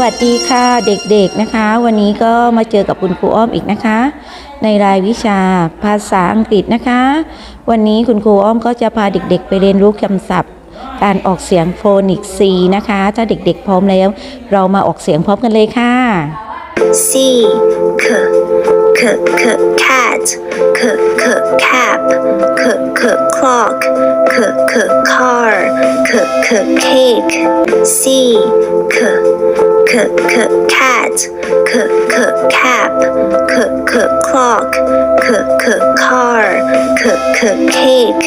วัสดีค่ะเด็กๆนะคะ วันนี้ก็มาเจอกับคุณครูอ้อมอีกนะคะ ในรายวิชาภาษาอังกฤษนะคะ วันนี้คุณครูอ้อมก็จะพาเด็กๆ ไปเรียนรู้คำศัพท์ การออกเสียงโฟนิกซีนะคะ ถ้าเด็กๆ พร้อมแล้ว เรามาออกเสียงพร้อมกันเลยค่ะ C c c c cat c c cap c c clock c c car c c cake C c c c cat c c cap c c clock c c car c c cake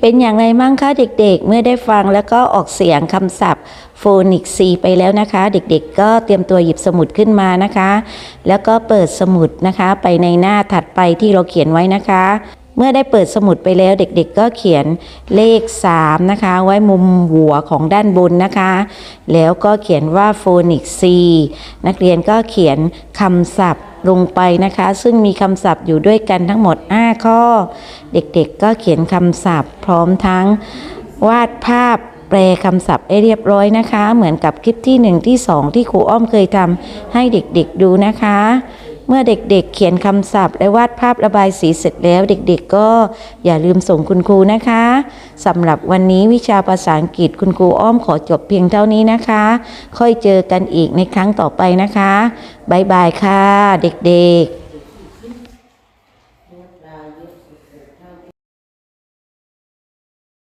เป็นอย่างไรมั่งคะเด็กๆ เมื่อได้ฟังแล้วก็ออกเสียงคำศัพท์โฟนิกซีไปแล้วนะคะ เด็กๆ ก็เตรียมตัวหยิบสมุดขึ้นมานะคะ แล้วก็เปิดสมุดนะคะ ไปในหน้าถัดไปที่เราเขียนไว้นะคะ เมื่อได้เปิดสมุดไปแล้วเด็กๆ ก็เขียนเลข 3 นะคะ ไว้มุมหัวของด้านบนนะคะ แล้วก็เขียนว่าโฟนิกซีนักเรียนก็เขียนคำศัพท์ลงไปนะคะ ซึ่งมีคำศัพท์อยู่ด้วยกันทั้งหมด 5 ข้อ เด็กๆ ก็เขียนคำศัพท์ พร้อมทั้งวาดภาพแปลคำศัพท์ให้เรียบร้อยนะคะ เหมือนกับคลิปที่ 1 ที่ 2 ที่ครูอ้อมเคยทำให้เด็กๆดูนะคะ เมื่อเด็กๆ เขียนคำศัพท์ และวาดภาพระบายสีเสร็จแล้ว เด็กๆ ก็อย่าลืมส่งคุณครูนะคะสำหรับวันนี้วิชาภาษาอังกฤษคุณครูอ้อมขอจบเพียงเท่านี้นะคะ ค่อยเจอกันอีกในครั้งต่อไปนะคะบ๊ายบายค่ะ เด็กๆ